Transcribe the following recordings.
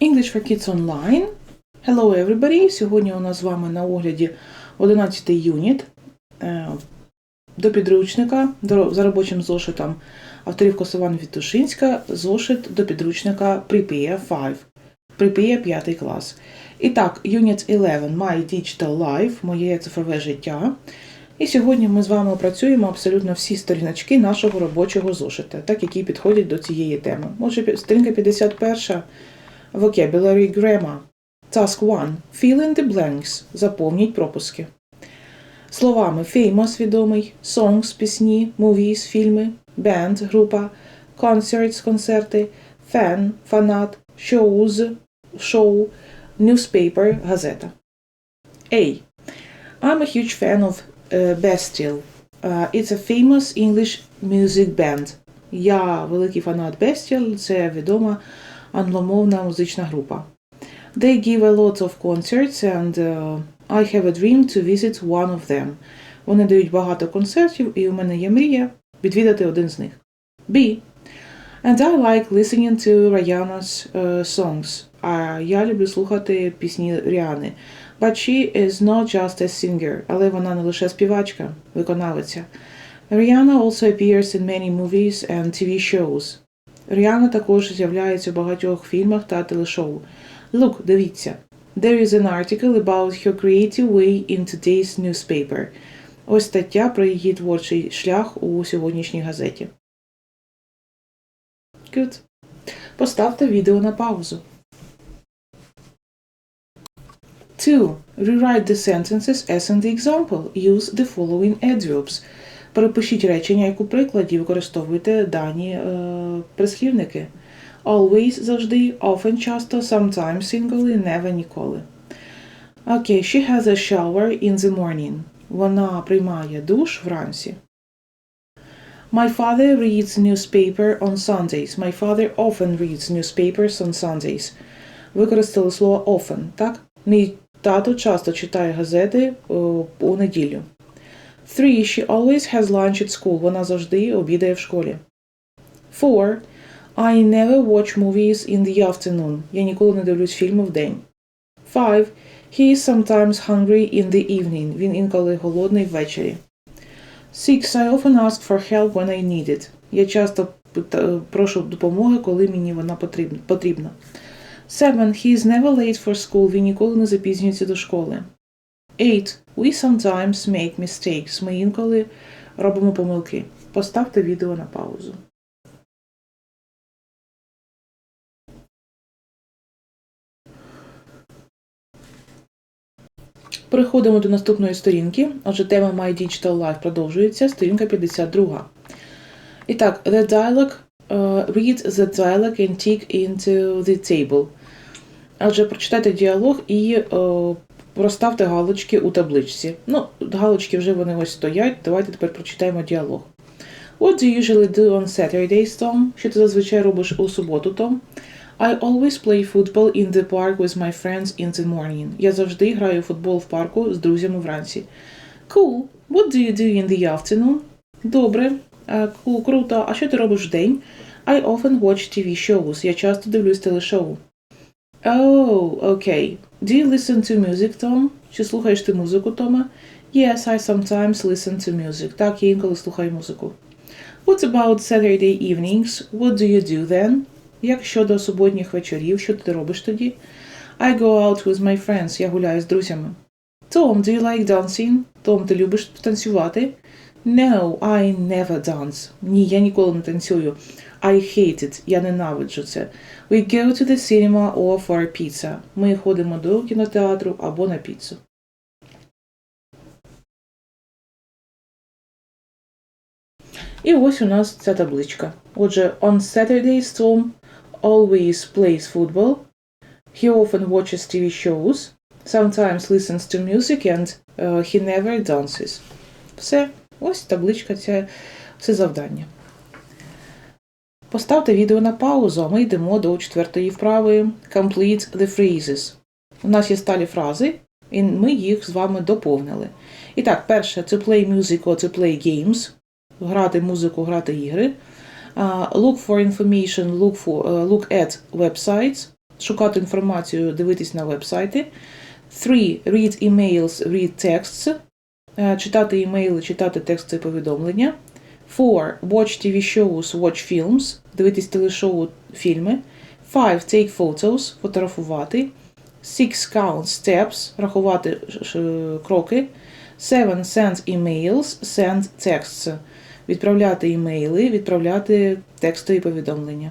English for Kids Online. Hello everybody! Сьогодні у нас з вами на огляді 11 юніт е, до підручника за робочим зошитом авторів Косован Вітушинська, зошит до підручника Prepare 5. Prepare 5 клас. І так, Unit 11 My Digital Life, моє цифрове життя. І сьогодні ми з вами опрацюємо абсолютно всі сторіночки нашого робочого зошита, так які підходять до цієї теми. Отже, сторінка 51 Vocabulary Grammar. Task 1. Fill in the blanks. Заповніть пропуски. Словами famous відомий, songs пісні, movies фільми, band група, concerts концерти, fan фанат, shows шоу, newspaper газета. A. I'm a huge fan of uh, Bastille. Uh, it's a famous English music band. Я великий фанат Bastille, це відома англомовна музична група. They give a lot of concerts and uh, I have a dream to visit one of them. Вони дають багато концертів, і у мене є мрія відвідати один з них. B. And I like listening to Rihanna's uh, songs. А я люблю слухати пісні Ріани. But she is not just a singer. Але вона не лише співачка, виконавиця. Rihanna also appears in many movies and TV shows. Ріана також з'являється у багатьох фільмах та телешоу. Look, дивіться. There is an article about her creative way in today's newspaper. Ось стаття про її творчий шлях у сьогоднішній газеті. Good. Поставте відео на паузу. 2. Rewrite the sentences as in the example. Use the following adverbs. Перепишіть речення, як у прикладі використовуйте дані е, прислівники. Always завжди, often часто, sometimes singly, never ніколи. Окей, she has a shower in the morning. Вона приймає душ вранці. My father reads newspaper on Sundays. My father often reads newspapers on Sundays. Використали слово often, так? Мій тато часто читає газети о, у неділю. Three. She always has lunch at school. Вона завжди обідає в школі. Four. I never watch movies in the afternoon. Я ніколи не дивлюсь фільми вдень. Five. He is sometimes hungry in the evening. Він інколи голодний ввечері. Six. I often ask for help when I need it. Я часто прошу допомоги, коли мені вона потрібна. Seven. He is never late for school. Він ніколи не запізнюється до школи. Eight. We sometimes make mistakes. Ми інколи робимо помилки. Поставте відео на паузу. Переходимо до наступної сторінки. Отже, тема My Digital Life продовжується, сторінка 52. І так, the dialogue, uh, read the dialogue and tick into the table. Отже, прочитайте діалог і е, розставте галочки у табличці. Ну, галочки вже вони ось стоять. Давайте тепер прочитаємо діалог. What do you usually do on Saturdays, Tom? Що ти зазвичай робиш у суботу, Том? I always play football in the park with my friends in the morning. Я завжди граю футбол в парку з друзями вранці. Cool. What do you do in the afternoon? Добре. Cool, круто. А що ти робиш вдень? I often watch TV shows. Я часто дивлюсь телешоу. Oh, okay. Do you listen to music, Tom? Чи слухаєш ти музику, Тома? Yes, I sometimes listen to music. Так, я інколи слухаю музику. What about Saturday evenings? What do you do then? Як щодо суботніх вечорів, що ти робиш тоді? I go out with my friends. Я гуляю з друзями. Tom, do you like dancing? Том, ти любиш танцювати? No, I never dance. Ні, я ніколи не танцюю. I hate it. Я ненавиджу це. We go to the cinema or for a pizza. Ми ходимо до кінотеатру або на піцу. І ось у нас ця табличка. Отже, on Saturdays Tom always plays football. He often watches TV shows. Sometimes listens to music and uh, he never dances. Все. Ось табличка, це все завдання. Поставте відео на паузу, а ми йдемо до четвертої вправи Complete the phrases. У нас є сталі фрази, і ми їх з вами доповнили. І так, перше to play music or to play games. Грати музику, грати ігри. Look for information, look, for, uh, look at websites. шукати інформацію, дивитись на вебсайти. Three. Read emails, read texts. Е, Читати імейли, читати тексти повідомлення. Four. Watch TV shows, watch films. Дивитись телешоу, фільми. Five. Take photos, фотографувати. Six. Count steps, рахувати кроки. Seven. Send emails, send texts. Відправляти імейли, відправляти текстові повідомлення.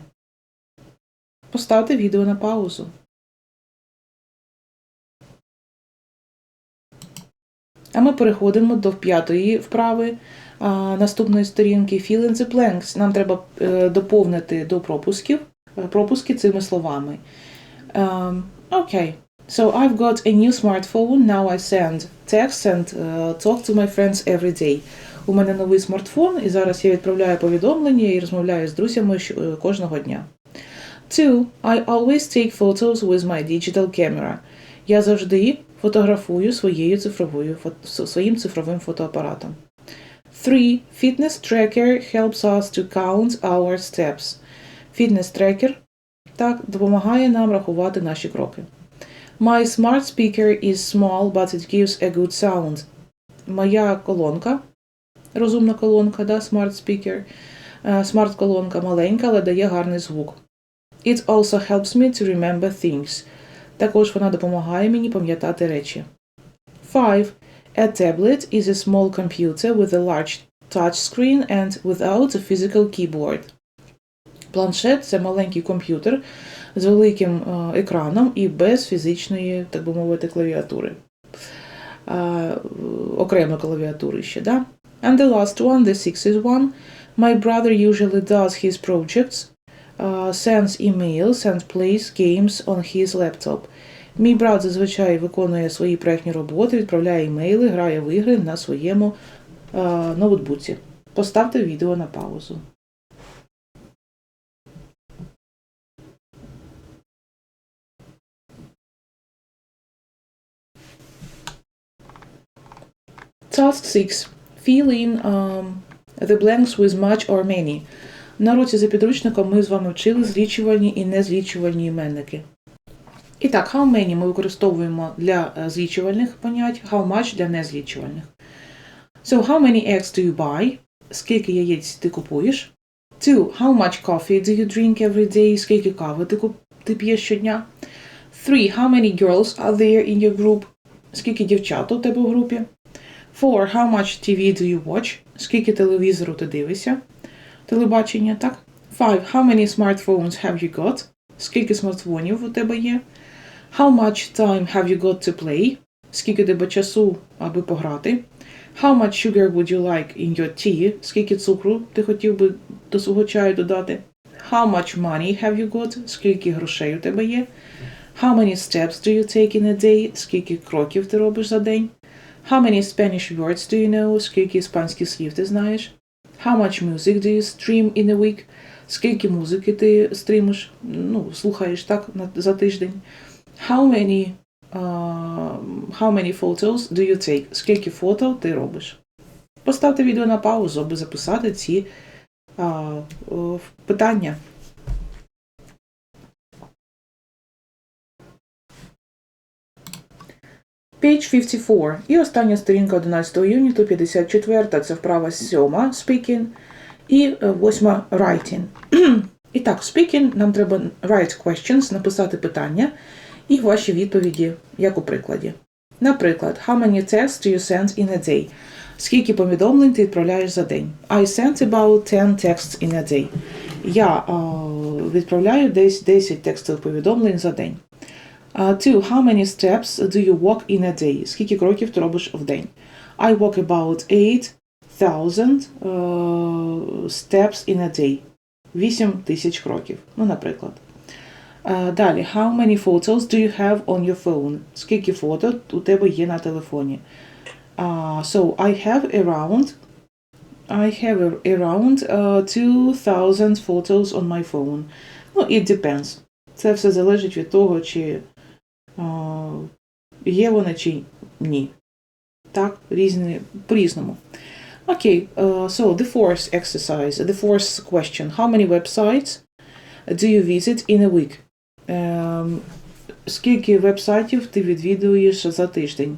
Поставте відео на паузу. А ми переходимо до п'ятої вправи наступної сторінки Fill in the blanks. Нам треба е, доповнити до пропусків е, пропуски цими словами. Um, okay. So I've got a new smartphone. Now I send texts and talk to my friends every day. У мене новий смартфон, і зараз я відправляю повідомлення і розмовляю з друзями е, кожного дня. Two. I always take photos with my digital camera. Я завжди фотографую своєю цифровою своїм цифровим фотоапаратом. Three. Fitness tracker helps us to count our steps. Фітнес-трекер так допомагає нам рахувати наші кроки. My smart speaker is small, but it gives a good sound. Моя колонка, розумна колонка, да, smart speaker, е, смарт-колонка маленька, але дає гарний звук. It also helps me to remember things. Також вона допомагає мені пам'ятати речі. 5. A tablet is a small computer with a large touch screen and without a physical keyboard. Планшет це маленький комп'ютер з великим е, екраном і без фізичної, так би мовити, клавіатури. Е, окремо клавіатури ще, да? And the last one, the sixth one. My brother usually does his projects, uh, sends emails and plays games on his laptop. Мій брат зазвичай виконує свої проєктні роботи, відправляє імейли, грає в ігри на своєму е, ноутбуці. Поставте відео на паузу. Task 6. Fill in um, the blanks with much or many. На році за підручником ми з вами вчили злічувальні і незлічувальні іменники. І так, how many ми використовуємо для е, злічувальних понять, how much для незлічувальних. So, how many eggs do you buy? Скільки яєць ти купуєш? Two, how much coffee do you drink every day? Скільки кави ти, ти п'єш щодня? Three, how many girls are there in your group? Скільки дівчат у тебе в групі? Four, how much TV do you watch? Скільки телевізору ти дивишся? Телебачення, так? Five, how many smartphones have you got? Скільки смартфонів у тебе є? How much time have you got to play? Скільки тебе часу, аби пограти? How much sugar would you like in your tea? Скільки цукру ти хотів би до свого чаю додати? How much money have you got? Скільки грошей у тебе є? How many steps do you take in a day? Скільки кроків ти робиш за день? How many Spanish words do you know? Скільки іспанських слів ти знаєш? How much music do you stream in a week? Скільки музики ти стрімиш, ну, слухаєш так за тиждень? How many, uh, how many photos do you take? Скільки фото ти робиш? Поставте відео на паузу, аби записати ці uh, питання. Page 54. І остання сторінка 11 юніту, 54. Це вправа 7 speaking і е, восьма writing. І так, speaking нам треба write questions, написати питання і ваші відповіді, як у прикладі. Наприклад, how many texts do you send in a day? Скільки повідомлень ти відправляєш за день? I sent about 10 texts in a day. Я е, відправляю десь 10 текстових повідомлень за день. Uh, two, how many steps do you walk in a day? Скільки кроків ти робиш в день? I walk about 8,000 uh, steps in a day. 8 тисяч кроків. Ну, наприклад. Uh, далі, how many photos do you have on your phone? Скільки фото у тебе є на телефоні? Uh, so, I have around I have around uh, 2000 photos on my phone. Ну, it depends. Це все залежить від того, чи а, є вони чи ні. Так, різні, по-різному. Окей, uh, so the fourth exercise, the fourth question. How many websites do you visit in a week? Ем, скільки вебсайтів ти відвідуєш за тиждень?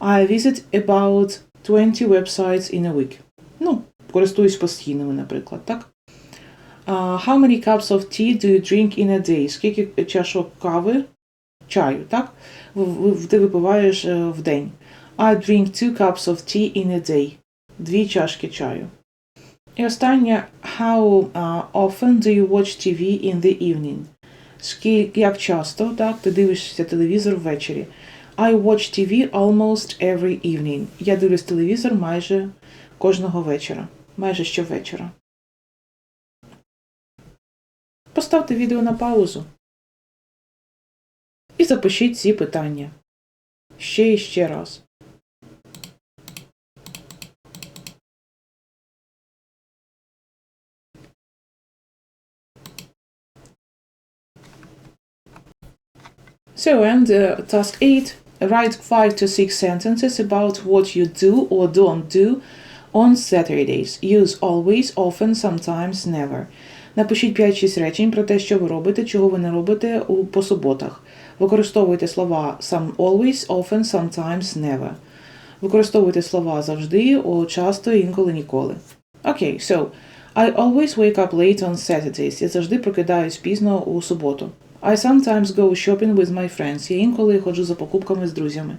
I visit about 20 websites in a week. Ну, користуюсь постійними, наприклад, так? Uh, how many cups of tea do you drink in a day? Скільки чашок кави, чаю, так? Ти випиваєш е, в день. I drink two cups of tea in a day. Дві чашки чаю. І останнє, how uh, often do you watch TV in the evening? Скільки, як часто, так, ти дивишся телевізор ввечері. I watch TV almost every evening. Я дивлюсь телевізор майже кожного вечора. Майже щовечора. Поставте відео на паузу. І запишіть ці питання. Ще і ще раз. So, and uh, task 8 write 5 to 6 sentences about what you do or don't do on Saturdays. Use always, often, sometimes, never. Напишіть 5-6 речень про те, що ви робите, чого ви не робите у, по суботах. Використовуйте слова some always, often, sometimes, never. Використовуйте слова завжди, о, часто, інколи, ніколи. Окей, so I always wake up late on Saturdays. Я завжди прокидаюсь пізно у суботу. I sometimes go shopping with my friends. Я інколи ходжу за покупками з друзями.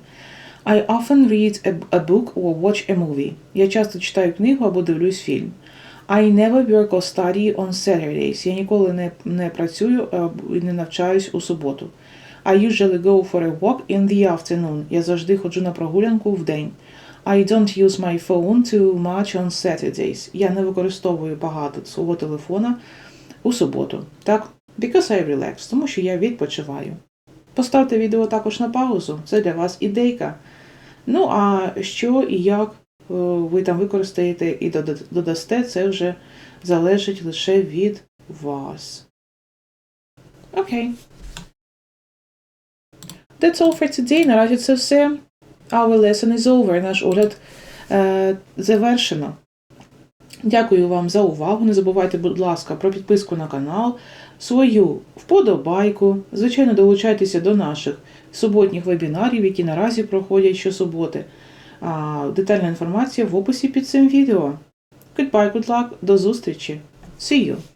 I often read a, book or watch a movie. Я часто читаю книгу або дивлюсь фільм. I never work or study on Saturdays. Я ніколи не, не працюю або і не навчаюсь у суботу. I usually go for a walk in the afternoon. Я завжди ходжу на прогулянку в день. I don't use my phone too much on Saturdays. Я не використовую багато свого телефона у суботу. Так? Because I relax, тому що я відпочиваю. Поставте відео також на паузу, це для вас ідейка. Ну, а що і як е, ви там використаєте і додасте, це вже залежить лише від вас. Окей. That's all for today. Наразі це все. Our lesson is over. Наш огляд е, завершено. Дякую вам за увагу. Не забувайте, будь ласка, про підписку на канал, свою вподобайку. Звичайно, долучайтеся до наших суботніх вебінарів, які наразі проходять щосуботи. А, Детальна інформація в описі під цим відео. Goodbye, good luck, до зустрічі. See you!